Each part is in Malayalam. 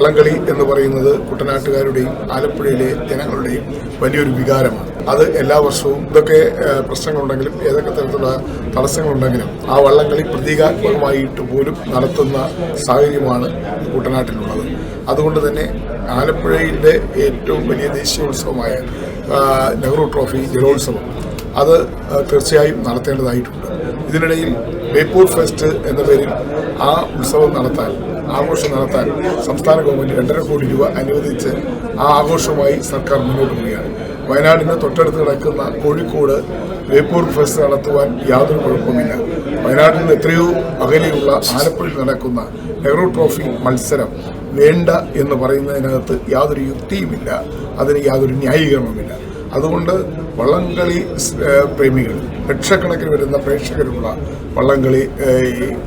വള്ളംകളി എന്ന് പറയുന്നത് കുട്ടനാട്ടുകാരുടെയും ആലപ്പുഴയിലെ ജനങ്ങളുടെയും വലിയൊരു വികാരമാണ്. അത് എല്ലാ വർഷവും ഇതൊക്കെ പ്രശ്നങ്ങളുണ്ടെങ്കിലും ഏതൊക്കെ തരത്തിലുള്ള തടസ്സങ്ങളുണ്ടെങ്കിലും ആ വള്ളംകളി പ്രതീകാത്മകമായിട്ട് പോലും നടത്തുന്ന സാഹചര്യമാണ് കുട്ടനാട്ടിലുള്ളത്. അതുകൊണ്ട് തന്നെ ആലപ്പുഴയിലെ ഏറ്റവും വലിയ ദേശീയോത്സവമായ നെഹ്റു ട്രോഫി ജലോത്സവം അത് തീർച്ചയായും നടത്തേണ്ടതായിട്ടുണ്ട്. ഇതിനിടയിൽ ബേപ്പൂർ ഫെസ്റ്റ് എന്ന പേരിൽ ആ ഉത്സവം നടത്താൻ ആഘോഷം നടത്താൻ സംസ്ഥാന ഗവൺമെന്റ് രണ്ടര കോടി രൂപ അനുവദിച്ച് ആ ആഘോഷമായി സർക്കാർ മുന്നോട്ട് പോവുകയാണ്. വയനാടിന് തൊട്ടടുത്ത് കിടക്കുന്ന കോഴിക്കോട് ബേപ്പൂർ ഫെസ്റ്റ് നടത്തുവാൻ യാതൊരു കുഴപ്പമില്ല വയനാട്ടിൽ നിന്ന് എത്രയോ അകലെയുള്ള ആലപ്പുഴയിൽ നടക്കുന്ന നെഹ്റു ട്രോഫി മത്സരം വേണ്ട എന്ന് പറയുന്നതിനകത്ത് യാതൊരു യുക്തിയുമില്ല. അതിന് യാതൊരു ന്യായീകരണവുമില്ല. അതുകൊണ്ട് വള്ളംകളി പ്രേമികൾ ലക്ഷക്കണക്കിന് വരുന്ന പ്രേക്ഷകരുള്ള വള്ളംകളി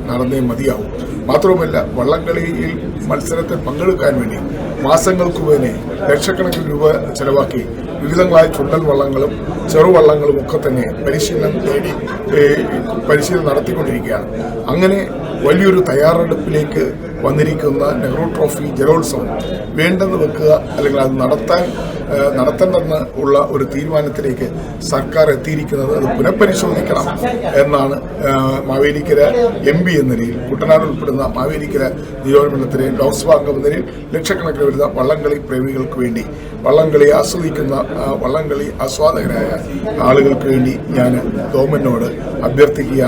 നടന്നേ മതിയാവും. മാത്രവുമല്ല വള്ളംകളിയിൽ മത്സരത്തിൽ പങ്കെടുക്കാൻ വേണ്ടി മാസങ്ങൾക്ക് മുന്നേ ലക്ഷക്കണക്കിന് രൂപ ചെലവാക്കി വിവിധങ്ങളായ ചുണ്ടൽ വള്ളങ്ങളും ചെറുവള്ളങ്ങളും ഒക്കെ തന്നെ പരിശീലനം തേടി പരിശീലനം നടത്തിക്കൊണ്ടിരിക്കുകയാണ്. അങ്ങനെ വലിയൊരു തയ്യാറെടുപ്പിലേക്ക് വന്നിരിക്കുന്ന നെഹ്റു ട്രോഫി ജലോത്സവം വേണ്ടെന്ന് വെക്കുക അല്ലെങ്കിൽ അത് നടത്താൻ നടത്തണമെന്ന് ഉള്ള ഒരു തീരുമാനത്തിലേക്ക് സർക്കാർ എത്തിയിരിക്കുന്നത് അത് പുനഃപരിശോധിക്കണം എന്നാണ് മാവേലിക്കര എം പി എന്ന നിലയിൽ കുട്ടനാട് ഉൾപ്പെടുന്ന മാവേലിക്കര നിയോജകമണ്ഡലത്തിലെ ലോക്സഭാ അംഗം നിലയിൽ ലക്ഷക്കണക്കിന് വരുന്ന വള്ളംകളി പ്രേമികൾക്ക് വേണ്ടി വള്ളംകളി ആസ്വദിക്കുന്ന വള്ളംകളി ആസ്വാദകരായ ആളുകൾക്ക് വേണ്ടി ഞാൻ ഗവൺമെന്റിനോട് അഭ്യർത്ഥിക്കുക